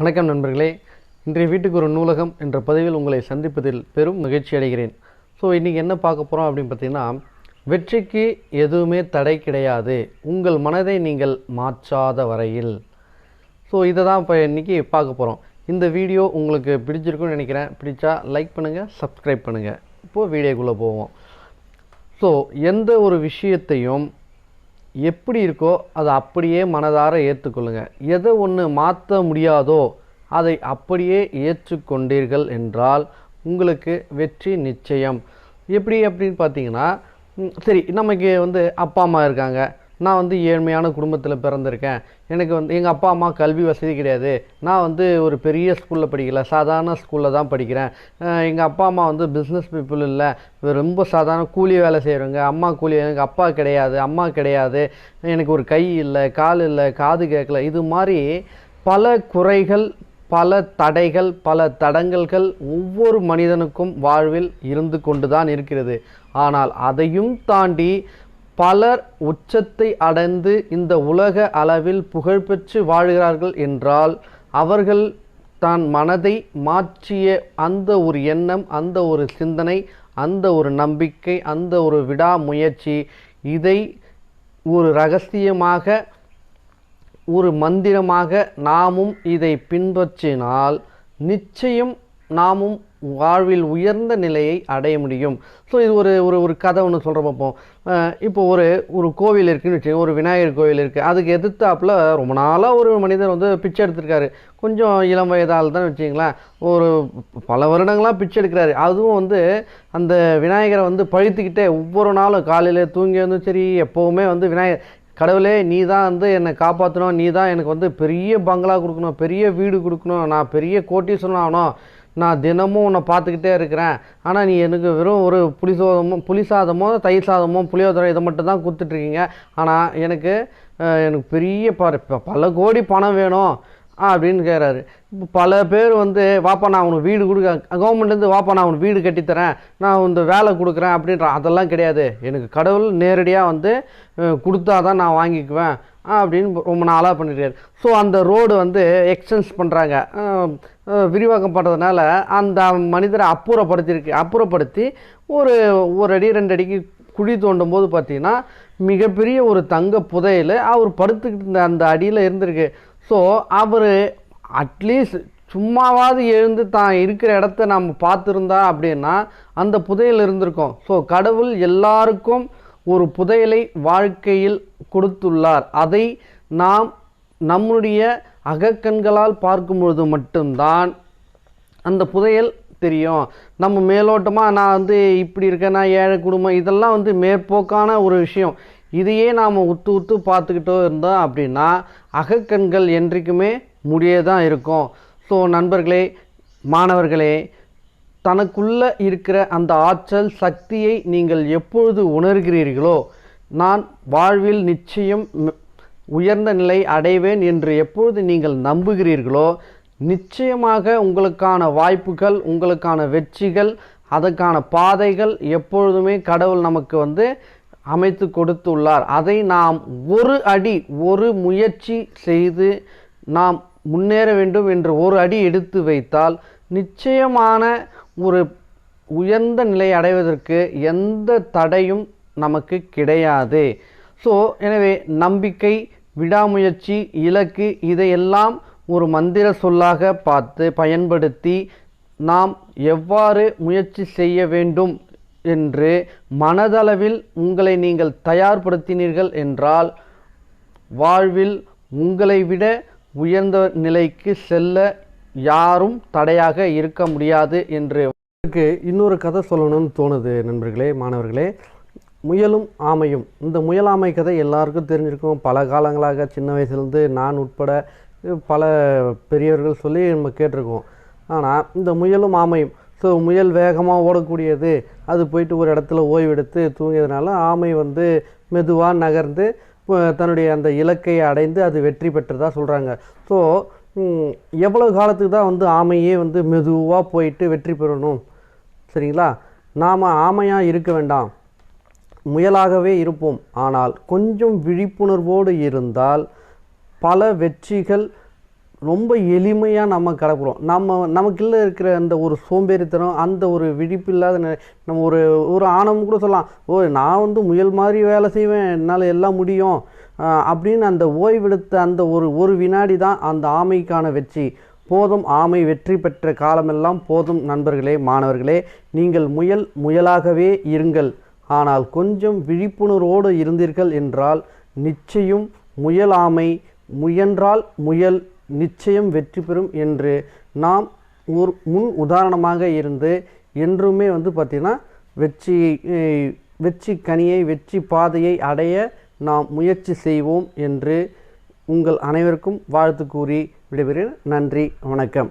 வணக்கம் நண்பர்களே. இன்றைய வீட்டுக்கு ஒரு நூலகம் என்ற பதிவில் உங்களை சந்திப்பதில் பெரும் மகிழ்ச்சி அடைகிறேன். ஸோ இன்றைக்கி என்ன பார்க்க போகிறோம் அப்படின்னு பார்த்தீங்கன்னா வெற்றிக்கு எதுவுமே தடை கிடையாது. உங்கள் மனதை நீங்கள் மாற்றாத வரையில். ஸோ இதை தான் இப்போ இன்றைக்கி பார்க்க போகிறோம் இந்த வீடியோ உங்களுக்கு பிடிச்சிருக்குன்னு நினைக்கிறேன். பிடிச்சா லைக் பண்ணுங்கள் சப்ஸ்கிரைப் பண்ணுங்கள் இப்போது வீடியோக்குள்ளே போவோம். ஸோ எந்த ஒரு விஷயத்தையும் எப்படி இருக்கோ அதை அப்படியே மனதார ஏற்றுக்கொள்ளுங்க. எதை ஒன்று மாற்ற முடியாதோ அதை அப்படியே ஏற்றுக்கொண்டீர்கள் என்றால் உங்களுக்கு வெற்றி நிச்சயம். எப்படி அப்படின்னு பார்த்தீங்கன்னா சரி நமக்கு வந்து அப்பா அம்மா இருக்காங்க. நான் வந்து ஏழ்மையான குடும்பத்தில் பிறந்திருக்கேன். எனக்கு வந்து எங்கள் அப்பா அம்மா கல்வி வசதி கிடையாது. நான் வந்து ஒரு பெரிய ஸ்கூலில் படிக்கல. சாதாரண ஸ்கூலில் தான் படிக்கிறேன். எங்கள் அப்பா அம்மா வந்து பிஸ்னஸ் பீப்புள் இல்லை. ரொம்ப சாதாரண கூலி வேலை செய்கிறவங்க அம்மா கூலி எனக்கு அப்பா கிடையாது. அம்மா கிடையாது. எனக்கு ஒரு கை இல்லை கால் இல்லை காது கேட்கல. இது மாதிரி பல குறைகள் பல தடைகள் பல தடங்கல்கள் ஒவ்வொரு மனிதனுக்கும் வாழ்வில் இருந்து கொண்டு தான் இருக்கிறது. ஆனால் அதையும் தாண்டி பலர் உச்சத்தை அடைந்து இந்த உலக அளவில் புகழ்பெற்று வாழ்கிறார்கள் என்றால் அவர்கள் தான் மனதை மாற்றிய அந்த ஒரு எண்ணம் அந்த ஒரு சிந்தனை அந்த ஒரு நம்பிக்கை அந்த ஒரு விடாமுயற்சி இதை ஒரு ரகசியமாக ஒரு மந்திரமாக நாமும் இதை பின்பற்றினால் நிச்சயம் நாமும் வாழ்வில் உயர்ந்த நிலையை அடைய முடியும். ஸோ இது ஒரு ஒரு ஒரு கதை ஒன்று சொல்கிற பார்ப்போம் இப்போ ஒரு ஒரு கோவில் இருக்குன்னு வச்சுக்கோங்க ஒரு விநாயகர் கோவில் இருக்குது அதுக்கு எதிர்த்தாப்புல ரொம்ப நாளாக ஒரு மனிதர் வந்து பிச்சை எடுத்திருக்காரு. கொஞ்சம் இளம் வயதால் தான் வச்சிங்களேன் ஒரு பல வருடங்களாக பிச்சை எடுக்கிறாரு. அதுவும் வந்து அந்த விநாயகரை வந்து பழித்துக்கிட்டே ஒவ்வொரு நாளும் காலையில் தூங்கி வந்து சரி எப்போவுமே வந்து விநாயகர் கடவுளே நீ தான் வந்து என்னை காப்பாற்றணும் நீ தான் எனக்கு வந்து பெரிய பங்களா கொடுக்கணும். பெரிய வீடு கொடுக்கணும். நான் பெரிய கோட்டீஸ்வரன் ஆகணும். நான் தினமும் உன்னை பார்த்துக்கிட்டே இருக்கிறேன். ஆனால் நீ எனக்கு வெறும் ஒரு புளி புளிசாதமோ புளி சாதமோ தயிர் சாதமோ புளியோதரை இதை மட்டும் தான் கொடுத்துட்ருக்கீங்க. ஆனால் எனக்கு எனக்கு பெரிய ப பல கோடி பணம் வேணும் அப்படின்னு கேட்குறாரு இப்போ பல பேர் வந்து வாப்பா நான் உனக்கு வீடு கொடுக்க கவர்மெண்ட்லேருந்து வாப்பா நான் உனக்கு வீடு கட்டித்தரேன் நான் இந்த வேலை கொடுக்குறேன் அப்படின்ற அதெல்லாம் கிடையாது. எனக்கு கடவுள் நேரடியாக வந்து கொடுத்தா தான் நான் வாங்கிக்குவேன். அப்படின்னு ரொம்ப நாளாக பண்ணிருக்காரு. ஸோ அந்த ரோடு வந்து எக்ஸ்டென்ஸ் பண்ணுறாங்க விரிவாக்கம் பண்ணுறதுனால அந்த மனிதரை அப்புறப்படுத்தியிருக்கு அப்புறப்படுத்தி ஒரு ஒரு அடி ரெண்டு அடிக்கு குழி தோண்டும் போது பார்த்திங்கன்னா மிகப்பெரிய ஒரு தங்க புதையல் அவர் படுத்துக்கிட்டு இருந்த அந்த அடியில் இருந்திருக்கு. ஸோ அவர் அட்லீஸ்ட் சும்மாவாவது எழுந்து தான் இருக்கிற இடத்த நம்ம பார்த்துருந்தா அப்படின்னா அந்த புதையல் இருந்திருக்கோம். ஸோ கடவுள் எல்லாருக்கும் ஒரு புதையலை வாழ்க்கையில் கொடுத்துள்ளார். அதை நாம் நம்முடைய அகக்கண்களால் பார்க்கும் பொழுது மட்டும்தான் அந்த புதையல் தெரியும். நம்ம மேலோட்டமாக நான் வந்து இப்படி இருக்கேன் நான் ஏழை குடும்பம் இதெல்லாம் வந்து மேற்போக்கான ஒரு விஷயம். இதையே நாம் உத்து உத்து பார்த்துக்கிட்டோ இருந்தோம் அப்படின்னா அகக்கண்கள் என்றைக்குமே முடியே தான் இருக்கும். ஸோ நண்பர்களே மாணவர்களே தனக்குள்ள இருக்கிற அந்த ஆற்றல் சக்தியை நீங்கள் எப்பொழுது உணர்கிறீர்களோ நான் வாழ்வில் நிச்சயம் உயர்ந்த நிலை அடைவேன் என்று எப்பொழுது நீங்கள் நம்புகிறீர்களோ நிச்சயமாக உங்களுக்கான வாய்ப்புகள் உங்களுக்கான வெற்றிகள் அதற்கான பாதைகள் எப்பொழுதுமே கடவுள் நமக்கு வந்து அமைத்து கொடுத்துள்ளார். அதை நாம் ஒரு அடி ஒரு முயற்சி செய்து நாம் முன்னேற வேண்டும் என்று ஒரு அடி எடுத்து வைத்தால் நிச்சயமான ஒரு உயர்ந்த நிலை அடைவதற்கு எந்த தடையும் நமக்கு கிடையாது. ஸோ எனவே நம்பிக்கை விடாமுயற்சி இலக்கு இதையெல்லாம் ஒரு மந்திர சொல்லாக பார்த்து பயன்படுத்தி நாம் எவ்வாறு முயற்சி செய்ய வேண்டும் என்று மனதளவில் உங்களை நீங்கள் தயார்படுத்தினீர்கள் என்றால் வாழ்வில் உங்களை விட உயர்ந்த நிலைக்கு செல்ல யாரும் தடையாக இருக்க முடியாது என்று இன்னொரு கதை சொல்லணும்னு தோணுது நண்பர்களே மாணவர்களே. முயலும் ஆமையும். இந்த முயலாமை கதை எல்லாருக்கும் தெரிஞ்சிருக்கும். பல காலங்களாக சின்ன வயசுலேருந்து நான் உட்பட பல பெரியவர்கள் சொல்லி நம்ம கேட்டிருக்கோம். ஆனால் இந்த முயலும் ஆமையும் ஸோ முயல் வேகமாக ஓடக்கூடியது. அது போயிட்டு ஒரு இடத்துல ஓய்வெடுத்து தூங்கியதுனால ஆமை வந்து மெதுவாக நகர்ந்து தன்னுடைய அந்த இலக்கையை அடைந்து அது வெற்றி பெற்றதாக சொல்கிறாங்க ஸோ எவ்வளவு காலத்துக்கு தான் வந்து ஆமையே வந்து மெதுவாக போயிட்டு வெற்றி பெறணும்? சரிங்களா? நாம் ஆமையாக இருக்க வேண்டாம். முயலாகவே இருப்போம். ஆனால் கொஞ்சம் விழிப்புணர்வோடு இருந்தால் பல வெற்றிகள் ரொம்ப எளிமையாக நம்ம கடப்புறோம் நம்ம நமக்குள்ளே இருக்கிற அந்த ஒரு சோம்பேறித்தனம் அந்த ஒரு விழிப்பு இல்லாத நம்ம ஒரு ஒரு ஆணவம் கூட சொல்லலாம். ஓ நான் வந்து முயல் மாதிரி வேலை செய்வேன். என்னால் எல்லாம் முடியும். அப்படின்னு அந்த ஓய்வெடுத்த அந்த ஒரு ஒரு வினாடி தான் அந்த ஆமைக்கான வெற்றி. போதும் ஆமை வெற்றி பெற்ற காலமெல்லாம் போதும் நண்பர்களே மாணவர்களே. நீங்கள் முயல் முயலாகவே இருங்கள். ஆனால் கொஞ்சம் விழிப்புணர்வோடு இருந்தீர்கள் என்றால் நிச்சயம் முயல் ஆமை முயன்றால் முயல் நிச்சயம் வெற்றி பெறும் என்று நாம் ஒரு முன் உதாரணமாக இருந்து என்றுமே வந்து பார்த்திங்கன்னா வெற்றி வெற்றி கனியை வெற்றி பாதையை அடைய நாம் முயற்சி செய்வோம் என்று உங்கள் அனைவருக்கும் வாழ்த்து கூறி விடைபெறுகிறேன். நன்றி வணக்கம்.